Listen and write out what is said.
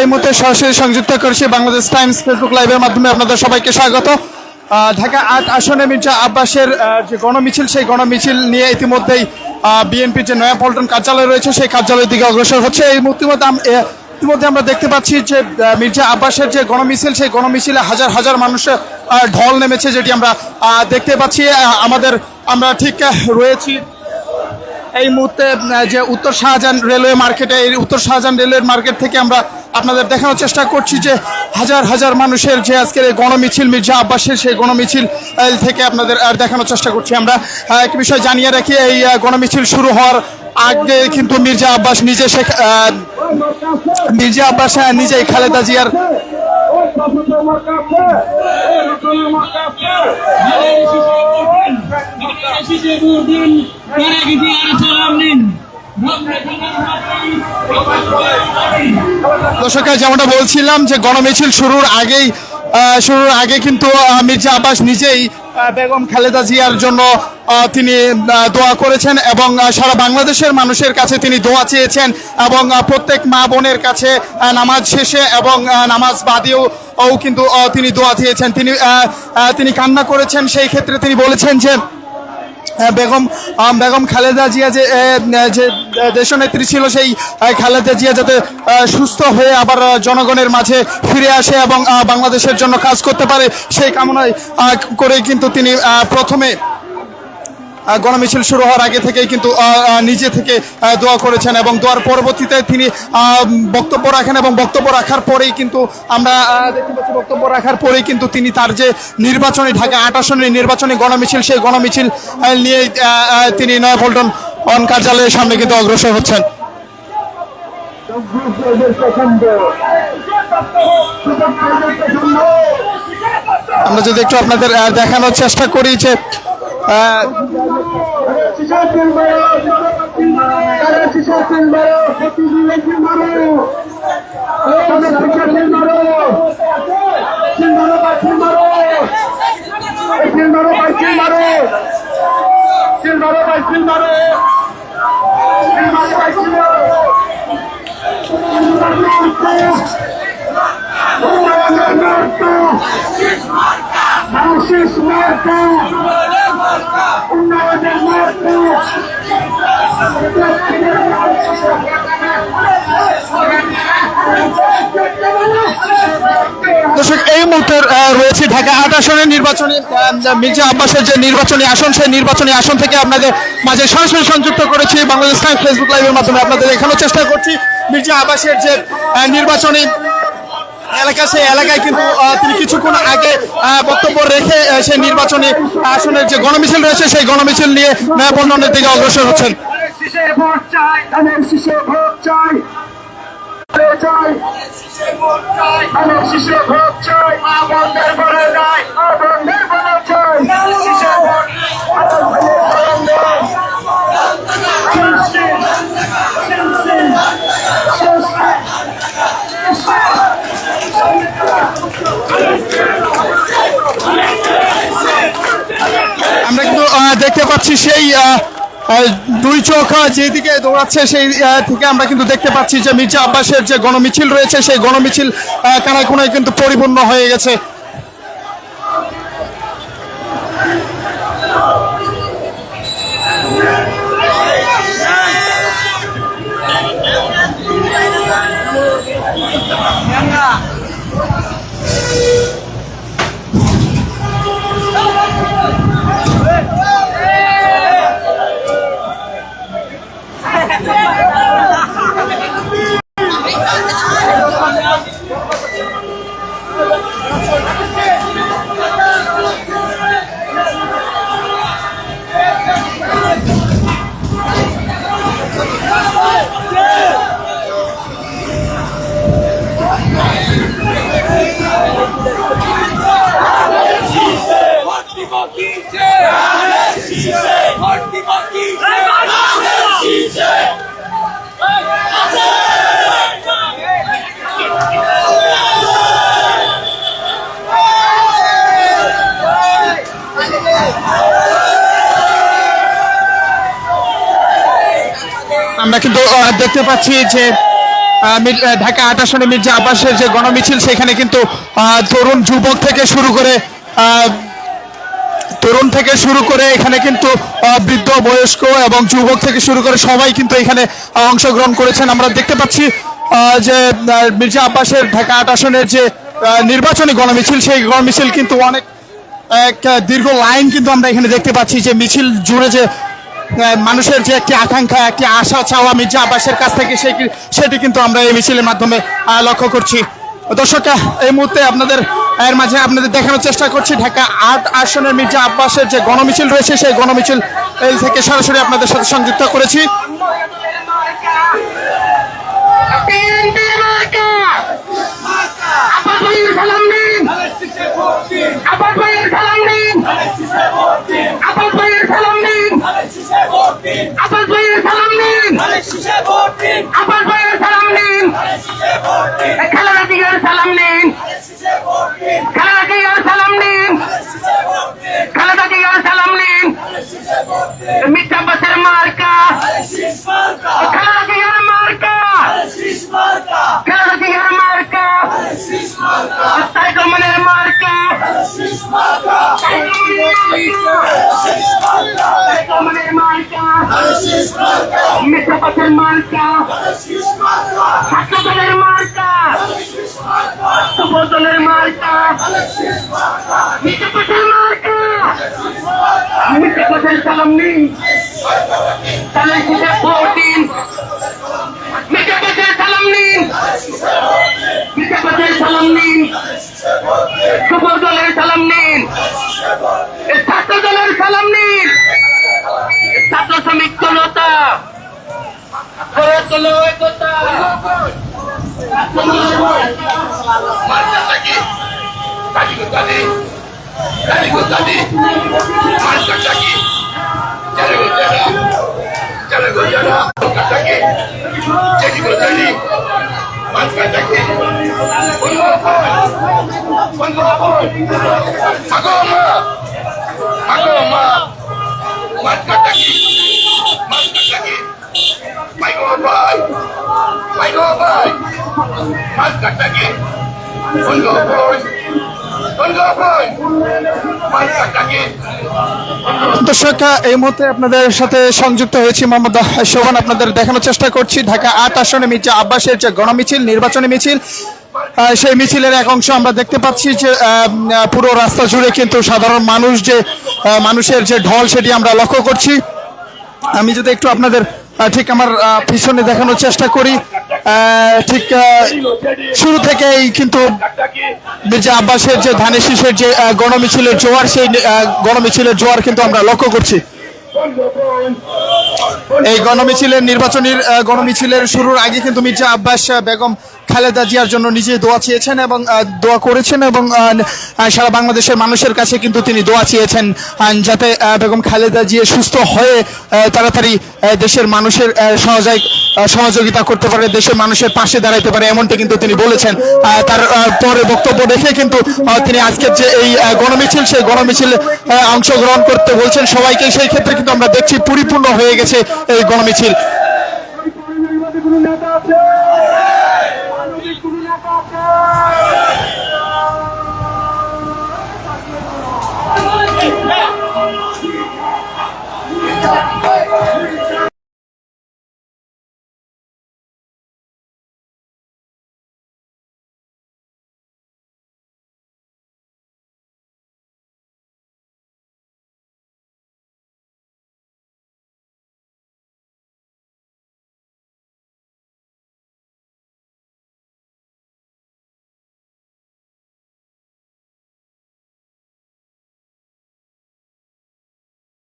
এই মুহূর্তে সরাসরি সংযুক্ত করেছি বাংলাদেশ টাইমস ফেসবুক লাইভের মাধ্যমে আপনাদের সবাইকে স্বাগত। ঢাকা আট আসনে মির্জা আব্বাসের যে গণমিছিল, সেই গণমিছিল নিয়ে ইতিমধ্যেই বিএনপির যে নয়া পল্টন কার্যালয় রয়েছে, সেই কার্যালয়ের দিকে অগ্রসর হচ্ছে। এই মুহূর্তে মধ্যে ইতিমধ্যে আমরা দেখতে পাচ্ছি যে মির্জা আব্বাসের যে গণমিছিল, সেই গণমিছিলে হাজার হাজার মানুষের ঢল নেমেছে, যেটি আমরা দেখতে পাচ্ছি। আমাদের, আমরা ঠিক রয়েছি এই মুহূর্তে যে উত্তর শাহজাহান রেলওয়ে মার্কেটে, এই উত্তর শাহজাহান রেলওয়ে মার্কেট থেকে আমরা আপনাদের দেখানোর চেষ্টা করছি যে হাজার হাজার মানুষের যে আজকের এই গণমিছিল মির্জা আব্বাসের সেই গণমিছিল থেকে আপনাদের দেখানোর চেষ্টা করছি আমরা একটি বিষয় জানিয়ে রাখি এই গণমিছিল শুরু হওয়ার আগে কিন্তু মির্জা আব্বাস নিজে শেখ মির্জা আব্বাস নিজেই খালেদা জিয়ার দর্শকরা যেমনটা বলছিলাম যে গণমিছিল শুরুর আগেই শুরুর আগে কিন্তু মির্জা আব্বাস নিজেই বেগম খালেদা জিয়ার জন্য তিনি দোয়া করেছেন এবং সারা বাংলাদেশের মানুষের কাছে তিনি দোয়া চেয়েছেন এবং প্রত্যেক মা বোনের কাছে নামাজ শেষে এবং নামাজ বাদেও কিন্তু তিনি দোয়া চেয়েছেন। তিনি তিনি কান্না করেছেন। সেই ক্ষেত্রে তিনি বলেছেন যে বেগম বেগম খালেদা জিয়া যে যে দেশনেত্রী ছিল সেই খালেদা জিয়া যাতে সুস্থ হয়ে আবার জনগণের মাঝে ফিরে আসে এবং বাংলাদেশের জন্য কাজ করতে পারে, সেই কামনায় করেই করে কিন্তু তিনি প্রথমে গণমিছিল শুরু হওয়ার আগে থেকেই কিন্তু নিজে থেকে দোয়া করেছেন এবং দোয়ার পরবর্তীতে তিনি বক্তব্য রাখেন এবং বক্তব্য রাখার পরেই কিন্তু আমরা দেখতে পাচ্ছি বক্তব্য রাখার পরেই কিন্তু তিনি তার যে নির্বাচনী ঢাকা আট আসনের নির্বাচনী গণমিছিল, সেই গণমিছিল নিয়ে তিনি নয়াপল্টন অন কার্যালয়ের সামনে কিন্তু অগ্রসর হচ্ছেন। আমরা যদি একটু আপনাদের দেখানোর চেষ্টা করি যে আহ, Francis Marco! Unnödig এই মুহূর্তে রয়েছে ঢাকা আট আসনের নির্বাচনী মির্জা আব্বাসের যে নির্বাচনী আসন, সেই নির্বাচনী আসন থেকে আপনাদের মাঝে সরাসরি সংযুক্ত করেছি বাংলাদেশ টাইম ফেসবুক লাইভের মাধ্যমে। আপনাদের দেখানোর চেষ্টা করছি মির্জা আব্বাসের যে নির্বাচনী এলাকা, সেই এলাকায় কিন্তু তিনি কিছুক্ষণ আগে বক্তব্য রেখে সেই নির্বাচনী আসনের যে গণমিছিল রয়েছে, সেই গণমিছিল নিয়ে নয়াপল্টনের দিকে অগ্রসর হচ্ছেন। শীষে ভোট চাই। ধানের শীষে ভোট চাই। চাই? ধানের শীষে ভোট চাই। মা বন্ধের বলে নাই মা বন্ধের বলে চাই। শীষে ভোট আমরা কিন্তু দেখতে পাচ্ছি সেই দুই চোখা যেদিকে দৌড়াচ্ছে সেই থেকে আমরা কিন্তু দেখতে পাচ্ছি যে মির্জা আব্বাসের যে গণমিছিল রয়েছে, সেই গণমিছিল কানায় কোনায় কিন্তু পরিপূর্ণ হয়ে গেছে। কিন্তু দেখতে পাচ্ছি যে ঢাকা আট আসনে মির্জা আব্বাসের যে গণমিছিল, সেখানে কিন্তু তরুণ যুবক থেকে শুরু করে তরুণ থেকে শুরু করে এখানে কিন্তু বৃদ্ধ, বয়স্ক এবং যুবক থেকে শুরু করে সবাই কিন্তু এখানে অংশগ্রহণ করেছেন। আমরা দেখতে পাচ্ছি যে মির্জা আব্বাসের ঢাকা আট আসনের যে নির্বাচনী গণমিছিল, সেই গণমিছিল কিন্তু অনেক, এক দীর্ঘ লাইন কিন্তু আমরা এখানে দেখতে পাচ্ছি যে মিছিল জুড়ে যে মানুষের যে একটি আকাঙ্ক্ষা, একটি আশা, চাওয়া মির্জা আব্বাসের কাছ থেকে সেই সেটি কিন্তু আমরা এই মিছিলের মাধ্যমে লক্ষ্য করছি। দর্শক এই মুহূর্তে আপনাদের, এর মাঝে আপনাদের দেখানোর চেষ্টা করছি, ঢাকা আট আসনের মির্জা আব্বাসের যে গণমিছিল রয়েছে, সেই গণমিছিল থেকে সরাসরি আপনাদের সাথে সংযুক্ত করেছি। আব্বাস ভাইয়ের সালাম নিন। আব্বাস ভাইয়ের সালাম নিন। খেলার দিকের সালাম নিন। খালেদা জিয়ার সালাম দিন খালেদা জিয়ার সালাম দিন মিথ্যা বাসের মার্কা জিয়ার মার্কা খালেদা জিয়ার মার্কা তারেক রহমানের মার্কা রহমানের মার্কা ছাত্র দলের মার্কা যুব দলের মার্কা আব্বাসের মার্কা আব্বাসের সালাম নিন তাহলে ভোট দিন মিথ্যা সালাম কাকে কাজী গোস্তানি কাজী গোস্তানি মাস্টার কাকে চলে গো জানা চলে গো জানা কাকে কাজী গোস্তানি মাস্টার কাকে বন্ধু বন্ধু মাগো মা। মাগো মা। মাস্টার কাকে মাস্টার কাকে মাই গো ভাই। মাই গো ভাই। মাস্টার দর্শক, এই মুহূর্তে আপনাদের সাথে সংযুক্ত হয়েছি মোহাম্মদ শোভন। আপনাদের দেখানোর চেষ্টা করছি, ঢাকা আট আসনে মির্জা আব্বাসের যে গণমিছিল, নির্বাচনী মিছিল সেই মিছিলের এক অংশ আমরা দেখতে পাচ্ছি যে পুরো রাস্তা জুড়ে কিন্তু সাধারণ মানুষ যে মানুষের যে ঢল সেটি আমরা লক্ষ্য করছি। আমি যদি একটু আপনাদের ঠিক আমার পিছনে দেখানোর চেষ্টা করি। ঠিক শুরু থেকেই কিন্তু মির্জা আব্বাসের যে ধানের শীষের যে গণমিছিলের জোয়ার, সেই গণমিছিলের জোয়ার কিন্তু আমরা লক্ষ্য করছি। এই গণমিছিলের নির্বাচনীর গণমিছিলের শুরুর আগে কিন্তু মির্জা আব্বাস বেগম খালেদা জিয়ার জন্য নিজে দোয়া চেয়েছেন এবং দোয়া করেছেন এবং সারা বাংলাদেশের মানুষের কাছে কিন্তু তিনি দোয়া চেয়েছেন যাতে বেগম খালেদা জিয়া সুস্থ হয়ে তাড়াতাড়ি দেশের মানুষের সহযোগ সহযোগিতা করতে পারে, দেশের মানুষের পাশে দাঁড়াইতে পারে, এমনটি কিন্তু তিনি বলেছেন। তার পরে বক্তব্য রেখে কিন্তু তিনি আজকের যে এই গণমিছিল, সেই গণমিছিলে অংশগ্রহণ করতে বলছেন সবাইকে। সেই ক্ষেত্রে কিন্তু আমরা দেখছি, পরিপূর্ণ হয়ে গেছে এই গণমিছিল।